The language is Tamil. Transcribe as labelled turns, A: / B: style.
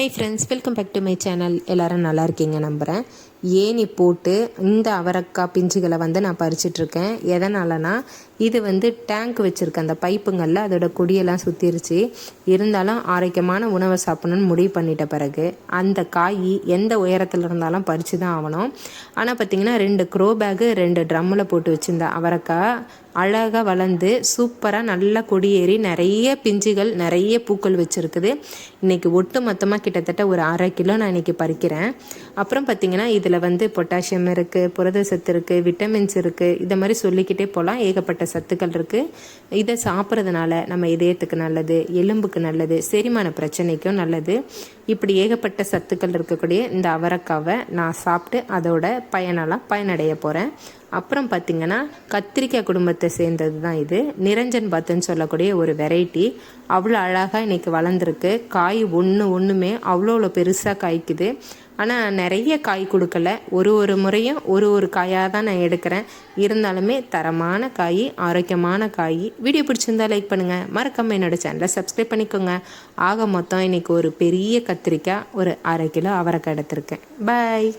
A: Hey friends welcome back to my channel எல்லாரும் நல்லா இருக்கீங்க நம்புகிறேன் ஏணி போட்டு இந்த அவரக்காய் பிஞ்சுகளை வந்து நான் பறிச்சிட்ருக்கேன். எதனாலனா இது வந்து டேங்க் வச்சுருக்கேன் அந்த பைப்புங்களில் அதோட கொடியெல்லாம் சுற்றிருச்சு இருந்தாலும் ஆரோக்கியமான உணவை சாப்பிடணும்னு முடிவு பண்ணிட்ட பிறகு அந்த காய் எந்த உயரத்தில் இருந்தாலும் பறித்து தான் ஆகணும். ஆனால் பார்த்திங்கன்னா ரெண்டு க்ரோ பேகு ரெண்டு ட்ரம்மில் போட்டு வச்சுருந்த அவரக்காய் அழகாக வளர்ந்து சூப்பராக நல்லா கொடியேறி நிறைய பிஞ்சுகள் நிறைய பூக்கள் வச்சுருக்குது. இன்றைக்கி ஒட்டு மொத்தமாக கிட்டத்தட்ட ஒரு அரை கிலோ நான் இன்றைக்கி பறிக்கிறேன். அப்புறம் பார்த்திங்கன்னா இதில் வந்து பொட்டாசியம் இருக்குது புரத சத்து இருக்குது விட்டமின்ஸ் இருக்குது இதை மாதிரி சொல்லிக்கிட்டே போகலாம் ஏகப்பட்ட சத்துக்கள் இருக்குது இதை சாப்பிட்றதுனால நம்ம இதயத்துக்கு நல்லது எலும்புக்கு நல்லது செரிமான பிரச்சனைக்கும் நல்லது. இப்படி ஏகப்பட்ட சத்துக்கள் இருக்கக்கூடிய இந்த அவரைக்காவை நான் சாப்பிட்டு அதோட பயனெல்லாம் பயனடைய போகிறேன் அப்புறம் பார்த்திங்கன்னா கத்திரிக்காய் குடும்பத்தை சேர்ந்தது தான் இது. நிரஞ்சன் பத்துன்னு சொல்லக்கூடிய ஒரு வெரைட்டி. அவ்வளோ அழகாக இன்றைக்கி வளர்ந்துருக்கு. காய் ஒன்று ஒன்றுமே அவ்வளோ அவ்வளோ பெருசாக காய்க்குது. ஆனால் நிறைய காய் கொடுக்கல. ஒரு ஒரு முறையும் ஒரு ஒரு காயாக தான் நான் எடுக்கிறேன். இருந்தாலுமே தரமான காய் ஆரோக்கியமான காய். வீடியோ பிடிச்சிருந்தா லைக் பண்ணுங்கள் மறக்காமல் என்னோடய சேனலை சப்ஸ்கிரைப் பண்ணிக்கோங்க. ஆக மொத்தம் இன்றைக்கி ஒரு பெரிய கத்திரிக்காய் ஒரு அரை கிலோ அவரைக்காய் எடுத்திருக்கேன். பாய்